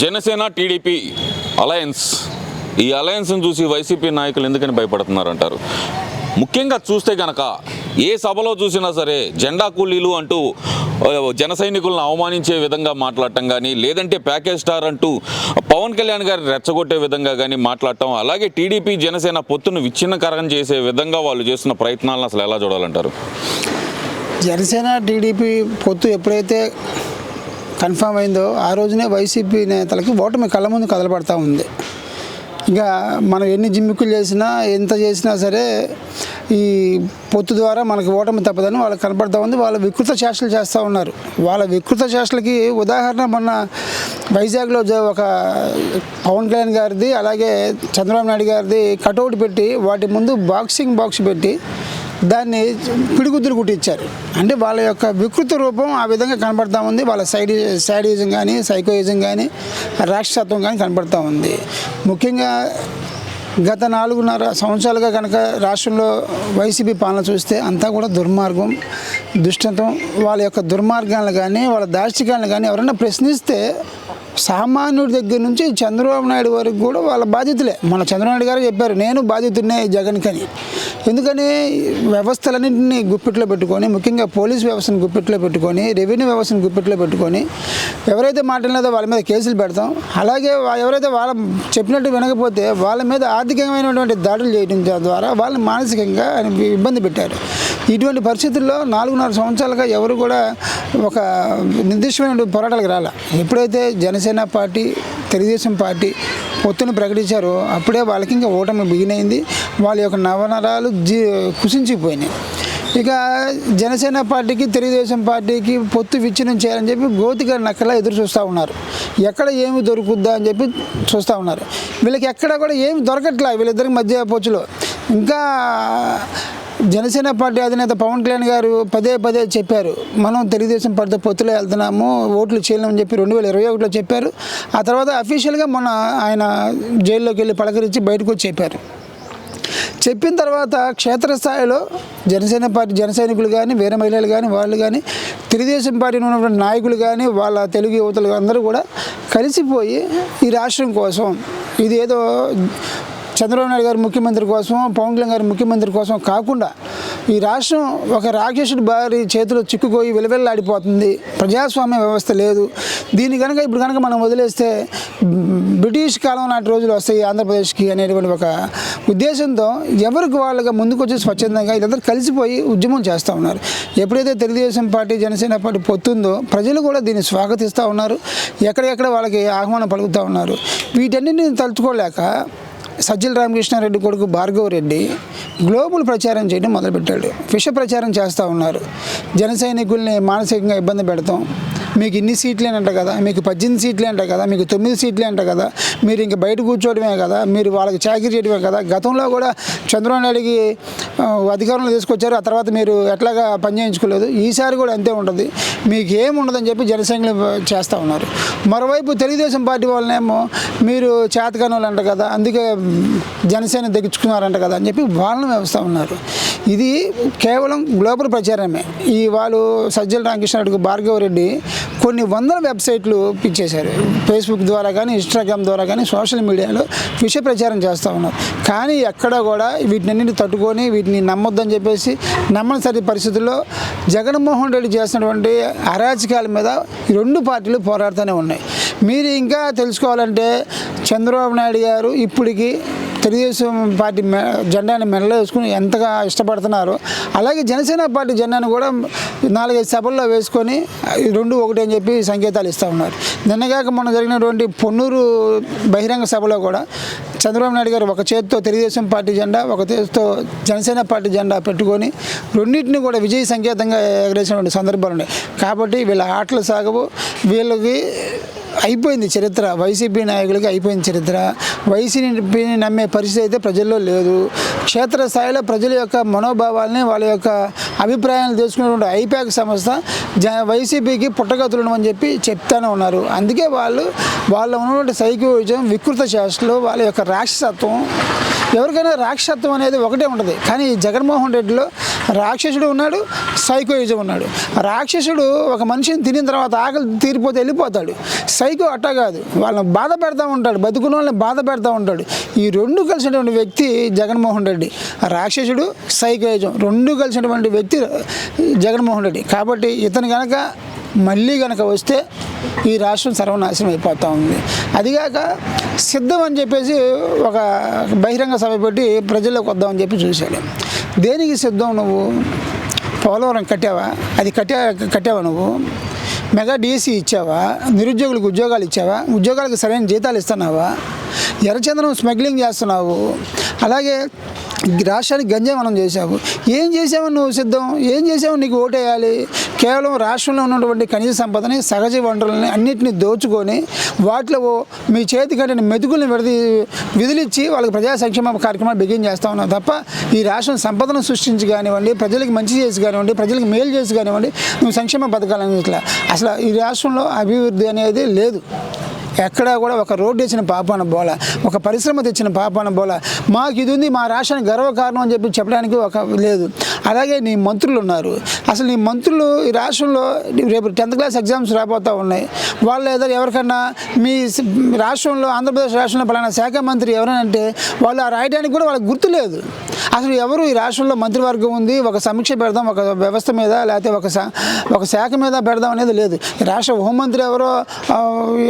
Janasena TDP alliance. ఈ అలయన్స్ని చూసి YCP నాయకులు ఎందుకని భయపడుతున్నారంటారు? ముఖ్యంగా చూస్తే గనక ఏ సభలో చూసినా సరే జెండా కూలీలు అంటూ జన సైనికులను అవమానించే విధంగా మాట్లాడటం కానీ లేదంటే ప్యాకేజ్ స్టార్ అంటూ పవన్ కళ్యాణ్ గారిని రెచ్చగొట్టే విధంగా కానీ మాట్లాడటం అలాగే టీడీపీ జనసేన పొత్తును విచ్ఛిన్నకరం చేసే విధంగా వాళ్ళు చేస్తున్న ప్రయత్నాలను అసలు ఎలా చూడాలంటారు? జనసేన టీడీపీ పొత్తు ఎప్పుడైతే కన్ఫామ్ అయిందో ఆ రోజునే వైసీపీ నేతలకి ఓటమి కళ్ళ ముందు కదలబడతా ఉంది. ఇంకా మనం ఎన్ని జిమ్మిక్కులు చేసినా ఎంత చేసినా సరే ఈ పొత్తు ద్వారా మనకి ఓటమి తప్పదని వాళ్ళకి కనపడతా ఉంది. వాళ్ళ వికృత చేష్టలు చేస్తూ ఉన్నారు. వాళ్ళ వికృత చేష్టలకి ఉదాహరణ మొన్న వైజాగ్లో ఒక పవన్ కళ్యాణ్ గారిది అలాగే చంద్రబాబు నాయుడు గారిది కటౌట్ పెట్టి వాటి ముందు బాక్సింగ్ బాక్స్ పెట్టి దాన్ని పిడిగుద్దులు కుట్టించారు. అంటే వాళ్ళ యొక్క వికృత రూపం ఆ విధంగా కనబడతా ఉంది. వాళ్ళ సైడ్ సైడిజం కానీ సైకోయిజం కానీ రాక్షసత్వం కానీ కనబడతా ఉంది. ముఖ్యంగా గత నాలుగున్నర సంవత్సరాలుగా కనుక రాష్ట్రంలో వైసీపీ పాలన చూస్తే అంతా కూడా దుర్మార్గం దుష్టత్వం వాళ్ళ యొక్క దుర్మార్గాలను కానీ వాళ్ళ దాష్టికాలను కానీ ఎవరైనా ప్రశ్నిస్తే సామాన్యుడి దగ్గర నుంచి చంద్రబాబు నాయుడు వరకు కూడా వాళ్ళ బాధ్యతలే. మన చంద్రబాబు నాయుడు గారు చెప్పారు నేను బాధ్యతనే జగన్కని. ఎందుకని వ్యవస్థలన్నింటినీ గుప్పిట్లో పెట్టుకొని ముఖ్యంగా పోలీస్ వ్యవస్థను గుప్పిట్లో పెట్టుకొని రెవెన్యూ వ్యవస్థను గుప్పిట్లో పెట్టుకొని ఎవరైతే మాట్లాడలేదో వాళ్ళ మీద కేసులు పెడతాం. అలాగే ఎవరైతే వాళ్ళ చెప్పినట్టు వినకపోతే వాళ్ళ మీద ఆర్థికమైనటువంటి దాడులు చేయడం ద్వారా వాళ్ళని మానసికంగా ఇబ్బంది పెట్టారు. ఇటువంటి పరిస్థితుల్లో నాలుగున్నర సంవత్సరాలుగా ఎవరు కూడా ఒక నిర్దిష్టమైన పోరాటాలకు రాల. ఎప్పుడైతే జనసేన పార్టీ తెలుగుదేశం పార్టీ పొత్తును ప్రకటించారో. అప్పుడే వాళ్ళకి ఇంకా ఓటమి బిగినైంది. వాళ్ళ యొక్క నవనరాలు జీ కుసించిపోయినాయి. ఇక జనసేన పార్టీకి తెలుగుదేశం పార్టీకి పొత్తు విచ్ఛిన్నం చేయాలని చెప్పి గోతిగా నక్కలా ఎదురు చూస్తూ ఉన్నారు. ఎక్కడ ఏమి దొరుకుద్దా అని చెప్పి చూస్తూ ఉన్నారు. వీళ్ళకి ఎక్కడ కూడా ఏమి దొరకట్లా వీళ్ళిద్దరికి మధ్య పొచ్చులో ఇంకా జనసేన పార్టీ అధినేత పవన్ కళ్యాణ్ గారు పదే పదే చెప్పారు మనం తెలుగుదేశం పార్టీతో పొత్తులో వెళ్తున్నాము ఓట్లు చేయలేమని చెప్పి రెండు వేల ఇరవై ఒకటిలో చెప్పారు. ఆ తర్వాత అఫీషియల్గా మొన్న ఆయన జైల్లోకి వెళ్ళి పలకరించి బయటకు వచ్చి చెప్పారు. చెప్పిన తర్వాత క్షేత్రస్థాయిలో జనసేన పార్టీ జన సైనికులు కానీ వేరే మహిళలు కానీ వాళ్ళు కానీ తెలుగుదేశం పార్టీని ఉన్నటువంటి నాయకులు కానీ వాళ్ళ తెలుగు యువతలు అందరూ కూడా కలిసిపోయి ఈ రాష్ట్రం కోసం ఇది ఏదో చంద్రబాబు నాయుడు గారు ముఖ్యమంత్రి కోసం పవన్ కళ్యాణ్ గారు ముఖ్యమంత్రి కోసం కాకుండా ఈ రాష్ట్రం ఒక రాక్షసుడి బారి చేతిలో చిక్కుపోయి విలవెల్లాడిపోతుంది. ప్రజాస్వామ్య వ్యవస్థ లేదు. దీని కనుక ఇప్పుడు కనుక మనం వదిలేస్తే బ్రిటిష్ కాలం నాటి రోజులు వస్తాయి ఆంధ్రప్రదేశ్కి అనేటువంటి ఒక ఉద్దేశంతో ఎవరికి వాళ్ళుగా ముందుకొచ్చి స్వచ్ఛందంగా ఇదంతా కలిసిపోయి ఉద్యమం చేస్తూ ఉన్నారు. ఎప్పుడైతే తెలుగుదేశం పార్టీ జనసేన పార్టీ పొత్తుందో ప్రజలు కూడా దీన్ని స్వాగతిస్తూ ఉన్నారు. ఎక్కడెక్కడ వాళ్ళకి ఆహ్వానం పలుకుతూ ఉన్నారు. వీటన్నిటిని తలుచుకోలేక సజ్జల రామకృష్ణారెడ్డి కొడుకు భార్గవ్ రెడ్డి గ్లోబల్ ప్రచారం చేయడం మొదలుపెట్టాడు. విష ప్రచారం చేస్తూ ఉన్నారు. జన సైనికుల్ని మానసికంగా ఇబ్బంది పెడతాం. మీకు ఇన్ని సీట్లే అంట కదా మీకు పద్దెనిమిది సీట్లే అంట కదా మీకు తొమ్మిది సీట్లే అంట కదా మీరు ఇంక బయట కూర్చోవడమే కదా మీరు వాళ్ళకి చాకరీ చేయడమే కదా. గతంలో కూడా చంద్రబాబు నాయుడికి అధికారంలో తీసుకొచ్చారు ఆ తర్వాత మీరు ఎట్లాగా పని చేయించుకోలేదు. ఈసారి కూడా అంతే ఉంటుంది. మీకు ఏం ఉండదని చెప్పి జనసైనికులు చేస్తూ ఉన్నారు. మరోవైపు తెలుగుదేశం పార్టీ వాళ్ళనేమో మీరు చేతకాని అంట కదా అందుకే జనసేన దగ్గించుకున్నారంట కదా అని చెప్పి వాళ్ళని వ్యవస్థ ఉన్నారు. ఇది కేవలం గ్లోబల్ ప్రచారమే. ఈ వాళ్ళు సజ్జల రామకృష్ణారెడ్డికి భార్గవ రెడ్డి కొన్ని వందల వెబ్సైట్లు పిచ్చేశారు ఫేస్బుక్ ద్వారా కానీ ఇన్స్టాగ్రామ్ ద్వారా కానీ సోషల్ మీడియాలో విషయ ప్రచారం చేస్తూ ఉన్నారు. కానీ ఎక్కడ కూడా వీటినన్నింటిని తట్టుకొని వీటిని నమ్మొద్దని చెప్పేసి నమ్మనిసరి పరిస్థితుల్లో జగన్మోహన్ రెడ్డి చేసినటువంటి అరాచకాల మీద రెండు పార్టీలు పోరాడుతూనే ఉన్నాయి. మీరు ఇంకా తెలుసుకోవాలంటే చంద్రబాబు నాయుడు గారు ఇప్పటికీ తెలుగుదేశం పార్టీ మె జెండాని మెడలో వేసుకుని ఎంతగా ఇష్టపడుతున్నారు. అలాగే జనసేన పార్టీ జెండాను కూడా నాలుగైదు సభల్లో వేసుకొని రెండు ఒకటి అని చెప్పి సంకేతాలు ఇస్తూ ఉన్నారు. నిన్నగాక మొన్న జరిగినటువంటి పొన్నూరు బహిరంగ సభలో కూడా చంద్రబాబు నాయుడు గారు ఒక చేతితో తెలుగుదేశం పార్టీ జెండా ఒక చేతితో జనసేన పార్టీ జెండా పెట్టుకొని రెండింటిని కూడా విజయ సంకేతంగా ఎగరేసినటువంటి సందర్భాలు ఉన్నాయి. కాబట్టి వీళ్ళ ఆటలు సాగవు. వీళ్ళకి అయిపోయింది చరిత్ర. వైసీపీ నాయకులకి అయిపోయింది చరిత్ర. వైసీపీని నమ్మే పరిస్థితి అయితే ప్రజల్లో లేదు. క్షేత్రస్థాయిలో ప్రజల యొక్క మనోభావాల్ని వాళ్ళ యొక్క అభిప్రాయాలు తెలుసుకునేటువంటి ఐపాక్ సంస్థ జ వైసీపీకి పుట్టగతులను అని చెప్పి చెప్తానే ఉన్నారు. అందుకే వాళ్ళు వాళ్ళ ఉన్నటువంటి సైకోయిజం వికృత చేష్టలు వాళ్ళ యొక్క రాక్షసత్వం ఎవరికైనా రాక్షసత్వం అనేది ఒకటే ఉంటుంది. కానీ జగన్మోహన్ రెడ్డిలో రాక్షసుడు ఉన్నాడు సైకోయిజం ఉన్నాడు. రాక్షసుడు ఒక మనిషిని తినిన తర్వాత ఆకలి తీరిపోతే వెళ్ళిపోతాడు. సైకో అట్టా కాదు. వాళ్ళని బాధ పెడతా ఉంటాడు బతుకున్న వాళ్ళని బాధ పెడతా ఉంటాడు. ఈ రెండు కలిసినటువంటి వ్యక్తి జగన్మోహన్ రెడ్డి. రాక్షసుడు సైకోయిజం. రెండు కలిసినటువంటి వ్యక్తి జగన్మోహన్ రెడ్డి. కాబట్టి ఇతను కనుక మళ్ళీ కనుక వస్తే ఈ రాష్ట్రం సర్వనాశనం అయిపోతూ ఉంది. అదిగాక సిద్ధం అని చెప్పేసి ఒక బహిరంగ సభ పెట్టి ప్రజల్లోకి వద్దామని చెప్పి చూశాడు. దేనికి సిద్ధం నువ్వు? పోలవరం కట్టావా? అది కట్టా కట్టావా నువ్వు? మెగా డిఎస్సి ఇచ్చావా? నిరుద్యోగులకు ఉద్యోగాలు ఇచ్చావా? ఉద్యోగాలకు సరైన జీతాలు ఇస్తున్నావా? ఎర్రచందనం స్మగ్లింగ్ చేస్తున్నావు. అలాగే రాష్ట్రానికి గంజే మనం చేశావు ఏం చేసావు నువ్వు సిద్ధం? ఏం చేసావు నీకు ఓటేయాలి. కేవలం రాష్ట్రంలో ఉన్నటువంటి ఖనిజ సంపదని సహజ వనరులని అన్నింటినీ దోచుకొని వాటిలో మీ చేతి కంటే మెతుకుల్ని విడది విధులిచ్చి వాళ్ళకి ప్రజా సంక్షేమ కార్యక్రమాలు బిగిన్ చేస్తా ఉన్నావు తప్ప ఈ రాష్ట్రం సంపదను సృష్టించి కానివ్వండి ప్రజలకు మంచి చేసి కానివ్వండి ప్రజలకు మేలు చేసి కానివ్వండి నువ్వు సంక్షేమ పథకాలు ఇట్లా అసలు ఈ రాష్ట్రంలో అభివృద్ధి అనేది లేదు. ఎక్కడా కూడా ఒక రోడ్డు తెచ్చిన పాపాన బోల ఒక పరిశ్రమ తెచ్చిన పాపాన బోల మాకు ఇది ఉంది మా రాష్ట్రానికి గర్వకారణం అని చెప్పి చెప్పడానికి ఒక లేదు. అలాగే నీ మంత్రులు ఉన్నారు. అసలు నీ మంత్రులు ఈ రాష్ట్రంలో రేపు టెన్త్ క్లాస్ ఎగ్జామ్స్ రాబోతూ ఉన్నాయి. వాళ్ళు ఏదో ఎవరికన్నా మీ రాష్ట్రంలో ఆంధ్రప్రదేశ్ రాష్ట్రంలో పలానా శాఖ మంత్రి ఎవరైనా అంటే వాళ్ళు ఆ రాయడానికి కూడా వాళ్ళకి గుర్తు లేదు. అసలు ఎవరు ఈ రాష్ట్రంలో మంత్రివర్గం ఉంది ఒక సమీక్ష పెడదాం ఒక వ్యవస్థ మీద లేకపోతే ఒక శా- ఒక శాఖ మీద పెడదాం అనేది లేదు. రాష్ట్ర హోంమంత్రి ఎవరో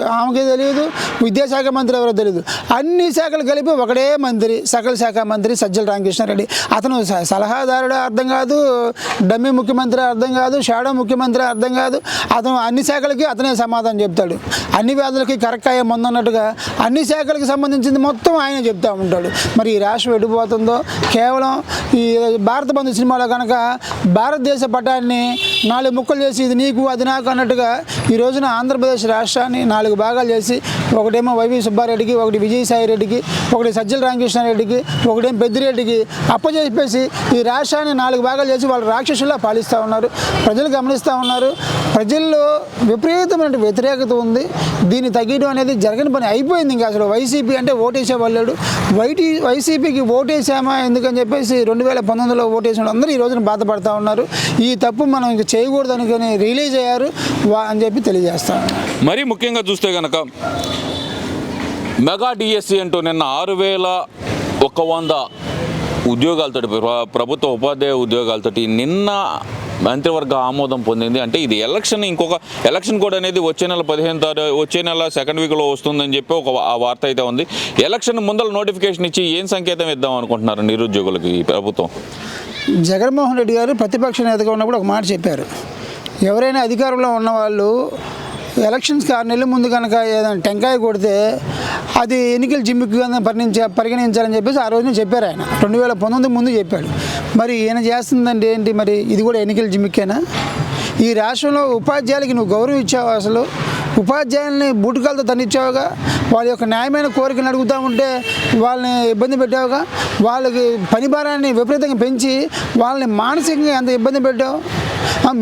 ఆమెకి తెలియదు విద్యాశాఖ మంత్రి ఎవరో తెలియదు. అన్ని శాఖలు కలిపి ఒకడే మంత్రి సకల శాఖ మంత్రి సజ్జల రామకృష్ణారెడ్డి. అతను స- సలహాదారుడు అర్థం కాదు డమ్మి ముఖ్యమంత్రి అర్థం కాదు షాడో ముఖ్యమంత్రి అర్థం కాదు. అతను అన్ని శాఖలకి అతనే సమాధానం చెప్తాడు. అన్ని వ్యాధులకి కరెక్ట్ అయ్యే అన్నట్టుగా అన్ని శాఖలకు సంబంధించింది మొత్తం ఆయన చెప్తూ ఉంటాడు. మరి ఈ రాష్ట్రం ఎడిపోతుందో కేవలం ఈ భారత బంధు సినిమాలో కనుక భారతదేశ పటాన్ని నాలుగు ముక్కలు చేసి ఇది నీకు అది నాకు అన్నట్టుగా ఈ రోజున ఆంధ్రప్రదేశ్ రాష్ట్రాన్ని నాలుగు భాగాలు చేసి ఒకటేమో వైవి సుబ్బారెడ్డికి ఒకటి విజయసాయి రెడ్డికి ఒకటి సజ్జల రామకృష్ణారెడ్డికి ఒకటేమో పెద్దిరెడ్డికి అప్పచెప్పేసి ఈ రాష్ట్రాన్ని నాలుగు భాగాలు చేసి వాళ్ళు రాక్షసుల్లా పాలిస్తూ ఉన్నారు. ప్రజలు గమనిస్తూ ఉన్నారు. ప్రజల్లో విపరీతమైన వ్యతిరేకత ఉంది. దీన్ని తగ్గడం అనేది జరగని పని అయిపోయింది ఇంకా అసలు. వైసీపీ అంటే ఓటేసే వాళ్ళాడు. వైటీ వైసీపీకి ఓటేసామా ఎందుకని చెప్పేసి రెండు వేల పంతొమ్మిదిలో ఓటేసిన అందరూ ఈ రోజున బాధపడతా ఉన్నారు. ఈ తప్పు మనం ఇంక చేయకూడదు అనుకుని రిలీజ్ అయ్యారు వా- అని చెప్పి తెలియజేస్తాను మరీ ముఖ్యంగా చూస్తే కనుక మెగా డిఎస్సి అంటూ నిన్న ఆరు వేల ఒక వంద ఉద్యోగాలతో ప్రభుత్వ ఉపాధ్యాయ ఉద్యోగాలతోటి నిన్న మంత్రివర్గ ఆమోదం పొందింది. అంటే ఇది ఎలక్షన్ ఇంకొక ఎలక్షన్ కోడ్ అనేది వచ్చే నెల పదిహేను తారీఖు వచ్చే నెల సెకండ్ వీక్లో వస్తుందని చెప్పి ఒక ఆ వార్త అయితే ఉంది. ఎలక్షన్ ముందర నోటిఫికేషన్ ఇచ్చి ఏం సంకేతం ఇద్దాం అనుకుంటున్నారు నిరుద్యోగులకు ఈ ప్రభుత్వం? జగన్మోహన్ రెడ్డి గారు ప్రతిపక్ష నేతగా ఉన్నప్పుడు ఒక మాట చెప్పారు. ఎవరైనా అధికారంలో ఉన్నవాళ్ళు ఎలక్షన్స్ ఆరు నెలల ముందు కనుక ఏదైనా టెంకాయ కొడితే అది ఎన్నికల జిమ్మిక్గా పరిణించ పరిగణించాలని చెప్పేసి ఆ రోజున చెప్పారు ఆయన. రెండు వేల పంతొమ్మిది ముందు చెప్పాడు. మరి ఈయన చేస్తుందంటే ఏంటి మరి? ఇది కూడా ఎన్నికల జిమ్మిక్కేనా? ఈ రాష్ట్రంలో ఉపాధ్యాయులకి నువ్వు గౌరవం ఇచ్చావు అసలు? ఉపాధ్యాయుల్ని బూటకాలతో దండించావుగా వాళ్ళ యొక్క న్యాయమైన కోరికను అడుగుతూ ఉంటే వాళ్ళని ఇబ్బంది పెట్టావుగా? వాళ్ళకి పని భారాన్ని విపరీతంగా పెంచి వాళ్ళని మానసికంగా ఎంత ఇబ్బంది పెట్టావు?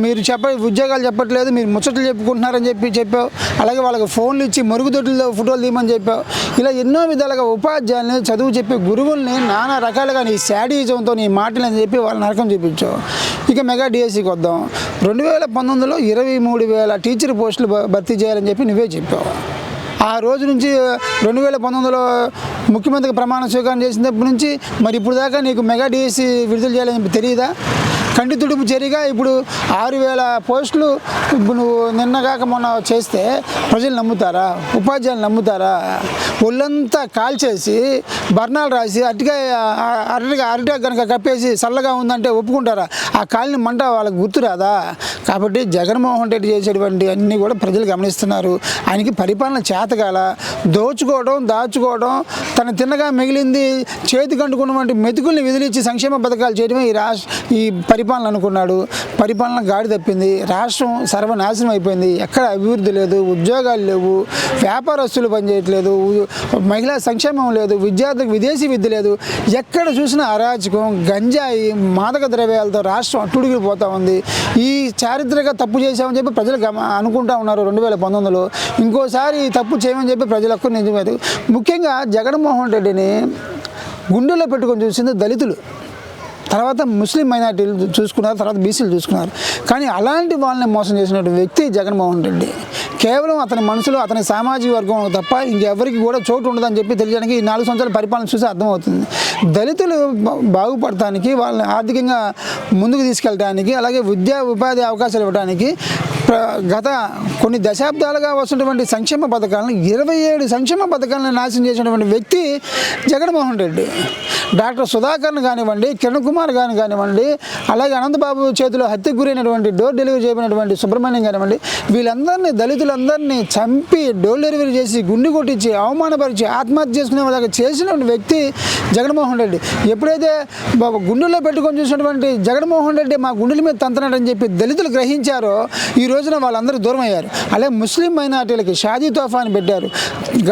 మీరు చెప్ప ఉద్యోగాలు చెప్పట్లేదు మీరు ముచ్చట్లు చెప్పుకుంటున్నారని చెప్పి చెప్పావు. అలాగే వాళ్ళకి ఫోన్లు ఇచ్చి మరుగుదొడ్లలో ఫోటోలు తీయమని చెప్పావు. ఇలా ఎన్నో విధాలుగా ఉపాధ్యాయుల్ని చదువు చెప్పే గురువుల్ని నానా రకాలుగా నీ శాడీజంతో నీ మాటలు అని చెప్పి వాళ్ళ నరకం చూపించావు. ఇక మెగా డిఎస్సికి వద్దాం రెండు వేల పంతొమ్మిదిలో ఇరవై మూడు వేల టీచర్ పోస్టులు భర్తీ చేయాలని చెప్పి నువ్వే చెప్పావు. ఆ రోజు నుంచి రెండు వేల పంతొమ్మిదిలో ముఖ్యమంత్రికి ప్రమాణ స్వీకారం చేసినప్పటి నుంచి మరి ఇప్పుడు దాకా నీకు మెగా డిఎస్సి విడుదల చేయాలని తెలియదా? కంటి తుడుపు జరిగా ఇప్పుడు ఆరు వేల పోస్టులు నువ్వు నిన్నగాక మొన్న చేస్తే ప్రజలు నమ్ముతారా? ఉపాధ్యాయులు నమ్ముతారా? ఒళ్ళంతా కాల్చేసి బర్ణాలు రాసి అరటికాయ అరటిగా అరటిగా కనుక కప్పేసి చల్లగా ఉందంటే ఒప్పుకుంటారా? ఆ కాలిని మంట వాళ్ళకి గుర్తురాదా? కాబట్టి జగన్మోహన్ రెడ్డి చేసేటువంటి అన్నీ కూడా ప్రజలు గమనిస్తున్నారు. ఆయనకి పరిపాలన చేతగాల. దోచుకోవడం దాచుకోవడం తన తిన్నగా మిగిలింది చేతికి అంటుకున్నటువంటి మెతుకుల్ని విదిలించి సంక్షేమ పథకాలు చేయడమే ఈ రాష్ట్ర ఈ పరిపాలన అనుకున్నాడు పరిపాలన గాడి తప్పింది. రాష్ట్రం సర్వనాశనం అయిపోయింది. ఎక్కడ అభివృద్ధి లేదు. ఉద్యోగాలు లేవు. వ్యాపారస్తులు పనిచేయట్లేదు. మహిళా సంక్షేమం లేదు. విద్యార్థులకు విదేశీ విద్య లేదు. ఎక్కడ చూసినా అరాచకం గంజాయి మాదక ద్రవ్యాలతో రాష్ట్రం అట్టుడిగిపోతూ ఉంది. ఈ చారిత్రక తప్పు చేశామని చెప్పి ప్రజలు గమ అనుకుంటా ఉన్నారు రెండు వేల పంతొమ్మిదిలో. ఇంకోసారి తప్పు చేయమని చెప్పి ప్రజలకు నిజమేది ముఖ్యంగా జగన్మోహన్ రెడ్డిని గుండెల్లో పెట్టుకొని చూసింది దళితులు. తర్వాత ముస్లిం మైనార్టీలు చూసుకున్నారు తర్వాత బీసీలు చూసుకున్నారు. కానీ అలాంటి వాళ్ళని మోసం చేసినటువంటి వ్యక్తి జగన్మోహన్ రెడ్డి. కేవలం అతని మనసులో అతని సామాజిక వర్గం తప్ప ఇంకెవరికి కూడా చోటు ఉండదని చెప్పి తెలియడానికి ఈ నాలుగు సంవత్సరాల పరిపాలన చూసి అర్థమవుతుంది. దళితులు బాగుపడటానికి వాళ్ళని ఆర్థికంగా ముందుకు తీసుకెళ్ళడానికి అలాగే విద్యా ఉపాధి అవకాశాలు ఇవ్వడానికి గత కొన్ని దశాబ్దాలుగా వస్తున్నటువంటి సంక్షేమ పథకాలను ఇరవై ఏడు సంక్షేమ పథకాలను నాశనం చేసినటువంటి వ్యక్తి జగన్మోహన్ రెడ్డి. డాక్టర్ సుధాకర్ని కానివ్వండి కిరణ్ కుమార్ గారిని కానివ్వండి అలాగే అనంతబాబు చేతిలో హత్యకు గురైనటువంటి డోర్ డెలివరీ చేయబడినటువంటి సుబ్రహ్మణ్యం కానివ్వండి వీళ్ళందరినీ దళితులందరినీ చంపి డోర్ డెలివరీ చేసి గుండు కొట్టించి అవమానపరిచి ఆత్మహత్య చేసుకునే వాళ్ళకి చేసినటువంటి వ్యక్తి జగన్మోహన్ రెడ్డి. ఎప్పుడైతే బాబు గుండెల్లో పెట్టుకొని చూసినటువంటి జగన్మోహన్ రెడ్డి మా గుండెల మీద తంతనాడని చెప్పి దళితులు గ్రహించారో ఈ రోజున వాళ్ళందరూ దూరం అయ్యారు అలాగే ముస్లిం మైనార్టీలకి షాదీ తోఫా అని పెట్టారు.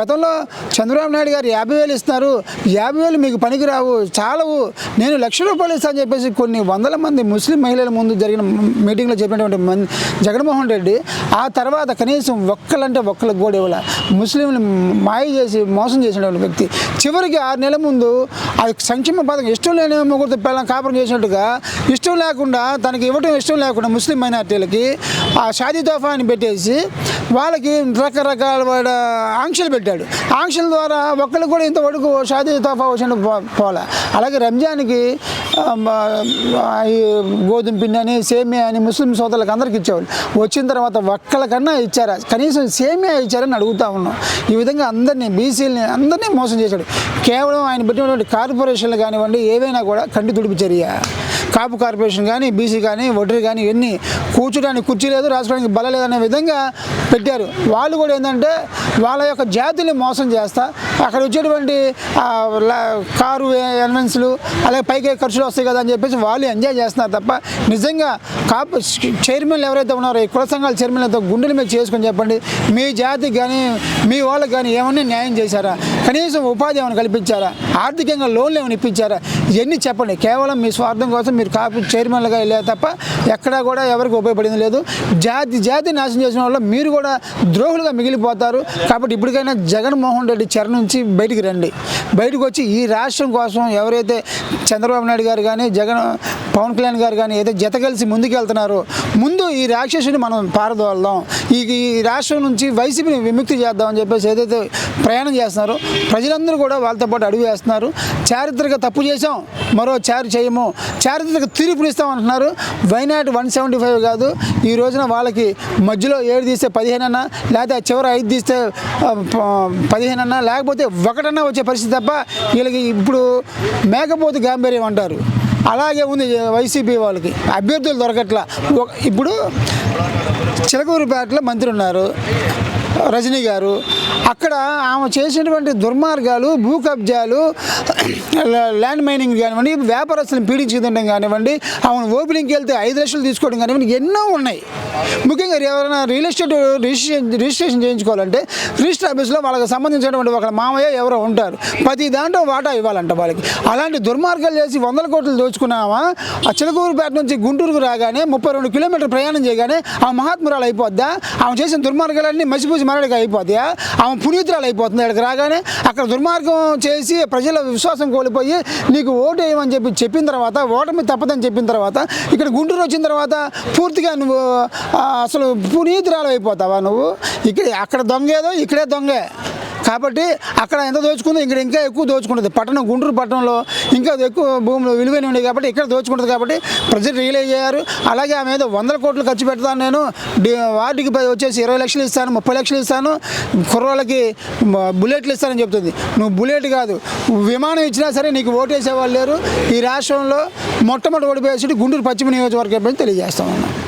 గతంలో చంద్రబాబు నాయుడు గారు యాభై వేలు ఇస్తున్నారు. యాభై వేలు మీకు పనికిరావు. చాలవు. నేను లక్ష రూపాయలు ఇస్తాను చెప్పేసి కొన్ని వందల మంది ముస్లిం మహిళల ముందు జరిగిన మీటింగ్లో చెప్పినటువంటి జగన్మోహన్ రెడ్డి ఆ తర్వాత కనీసం ఒక్కలంటే ఒక్కలకు కూడా ఇవ్వలే. ముస్లింలు మాయ చేసి మోసం చేసినటువంటి వ్యక్తి. చివరికి ఆరు నెలల ముందు ఆ సంక్షేమ పథకం ఇష్టం లేని ముగ్గురు పిల్లలు కాపురం చేసినట్టుగా ఇష్టం లేకుండా తనకి ఇవ్వటం ఇష్టం లేకుండా ముస్లిం మైనార్టీలకి ఆ షాదీ తోఫా అని పెట్టేసి వాళ్ళకి రకరకాల వాడ ఆంక్షలు పెట్టాడు. ఆంక్షల ద్వారా ఒక్కళ్ళు కూడా ఇంతవరకు షాదీ తోఫా వచ్చిన పోలే. అలాగే రంజాన్కి గోధుమ పిండి అని సేమియా అని ముస్లిం సోదరులకు అందరికి ఇచ్చేవాళ్ళు. వచ్చిన తర్వాత ఒక్కళ్ళకన్నా ఇచ్చారా? కనీసం సేమియా ఇచ్చారని అడుగుతా ఉన్నాం. ఈ విధంగా అందరినీ బీసీలని అందరినీ మోసం చేశాడు. కేవలం ఆయన పెట్టినటువంటి కార్పొరేషన్లు కానివ్వండి ఏవైనా కూడా కంటి తుడిపి చర్య. కాపు కార్పొరేషన్ కానీ బీసీ కానీ ఒటరీ కానీ ఇవన్నీ కూర్చోడానికి కుర్చీ లేదు రాసుకోవడానికి బల లేదనే విధంగా పెట్టారు. వాళ్ళు కూడా ఏంటంటే వాళ్ళ యొక్క జాతిని మోసం చేస్తా అక్కడ వచ్చేటువంటి లా- కారు ఎన్వెన్స్లు అలాగే పైకి ఖర్చులు వస్తాయి కదా అని చెప్పేసి వాళ్ళు ఎంజాయ్ చేస్తున్నారు తప్ప నిజంగా కాపు చైర్మన్లు ఎవరైతే ఉన్నారో ఈ కుల సంఘాల చైర్మన్లతో గుండెల మీద చేసుకొని చెప్పండి మీ జాతికి కానీ మీ వాళ్ళకి కానీ ఏమన్నా న్యాయం చేశారా? కనీసం ఉపాధి ఏమైనా కల్పించారా? ఆర్థికంగా లోన్లు ఏమైనా ఇప్పించారా? ఇవన్నీ చెప్పండి? కేవలం మీ స్వార్థం కోసం మీరు కాపు చైర్మన్లుగా వెళ్ళారు తప్ప ఎక్కడా కూడా ఎవరికి ఉపయోగపడింది లేదు. జాతి జాతి నాశనం చేసిన వాళ్ళు మీరు కూడా ద్రోహులుగా మిగిలిపోతారు. కాబట్టి ఇప్పటికైనా జగన్మోహన్ రెడ్డి చెర నుంచి బయటికి రండి. బయటకు వచ్చి ఈ రాష్ట్రం కోసం ఎవరైతే చంద్రబాబు నాయుడు గారు కానీ జగన్ పవన్ కళ్యాణ్ గారు కానీ ఏదో జత కలిసి ముందుకు వెళ్తున్నారో ముందు ఈ రాక్షసుని మనం పారదోల్దాం. ఈ ఈ రాష్ట్రం నుంచి వైసీపీని విముక్తి చేద్దామని చెప్పేసి ఏదైతే ప్రయాణం చేస్తున్నారో ప్రజలందరూ కూడా వాళ్ళతో పాటు అడుగు వేస్తున్నారు. చారిత్రక తప్పు చేసాం మరో చారు చేయము. చారిత్రక తీర్పునిస్తాం అంటున్నారు. వైనాట్ వన్ సెవెంటీ ఫైవ్ కాదు. ఈ రోజున వాళ్ళకి మధ్యలో ఏడు తీస్తే పదిహేను అన్నా లేకపోతే చివరి ఐదు తీస్తే పదిహేను అన్నా లేకపోతే ఒకటన్నా వచ్చే పరిస్థితి తప్ప వీళ్ళకి ఇప్పుడు మేకపోతు గాంభీర్యం అంటారు. అలాగే ఉంది వైసీపీ వాళ్ళకి. అభ్యర్థులు దొరకట్లా. ఇప్పుడు చిలకూరుపేటలో మంత్రి ఉన్నారు. రజనీ గారు అక్కడ ఆమె చేసినటువంటి దుర్మార్గాలు భూ కబ్జాలు ల్యాండ్ మైనింగ్ కానివ్వండి వ్యాపారస్తులను పీడించడం కానివ్వండి ఆమెను ఓపెనింగ్కి వెళ్తే ఐదు లక్షలు తీసుకోవడం కానివ్వండి ఎన్నో ఉన్నాయి. ముఖ్యంగా ఎవరైనా రియల్ ఎస్టేట్ రిజిస్ట్రేషన్ రిజిస్ట్రేషన్ చేయించుకోవాలంటే రిజిస్టర్ ఆఫీస్లో వాళ్ళకి సంబంధించినటువంటి ఒక మామయ్య ఎవరో ఉంటారు. ప్రతి దాంట్లో వాటా ఇవ్వాలంట వాళ్ళకి. అలాంటి దుర్మార్గాలు చేసి వందల కోట్లు దోచుకున్నామా ఆ చిలకూరుపేట నుంచి గుంటూరుకు రాగానే ముప్పై రెండు కిలోమీటర్ ప్రయాణం చేయగానే ఆ మహాత్మురాలు అయిపోద్దా? ఆమె చేసిన దుర్మార్గాలన్నీ మసిపూసి మరడిగా అయిపోతాయా? ఆమె పునీతురాలు అయిపోతుంది అక్కడికి రాగానే. అక్కడ దుర్మార్గం చేసి ప్రజల విశ్వాసం కోల్పోయి నీకు ఓటు వేయమని చెప్పి చెప్పిన తర్వాత ఓటమి తప్పదని చెప్పిన తర్వాత ఇక్కడ గుంటూరు వచ్చిన తర్వాత పూర్తిగా నువ్వు అసలు పునీతురాలు అయిపోతావా నువ్వు? ఇక్కడ అక్కడ దొంగ ఏదో ఇక్కడే దొంగే. కాబట్టి అక్కడ ఎంత దోచుకుందో ఇక్కడ ఇంకా ఎక్కువ దోచుకుంటుంది. పట్టణం గుంటూరు పట్టణంలో ఇంకా ఎక్కువ భూములు విలువైన ఉన్నాయి కాబట్టి ఇక్కడ దోచుకుంటుంది కాబట్టి ప్రజలు రియలైజ్ అయ్యారు. అలాగే ఆమె ఏదో వందల కోట్లు ఖర్చు పెడతాను నేను. వార్డుకి వచ్చేసి ఇరవై లక్షలు ఇస్తాను ముప్పై లక్షలు ఇస్తాను. కుర్రోళ్ళకి బుల్లెట్లు ఇస్తానని చెప్తుంది. నువ్వు బుల్లెట్ కాదు. విమానం ఇచ్చినా సరే నీకు ఓటేసేవాళ్ళు లేరు. ఈ రాష్ట్రంలో మొట్టమొదటి ఓడిపోయేసి గుంటూరు పశ్చిమ నియోజకవర్గం తెలియజేస్తా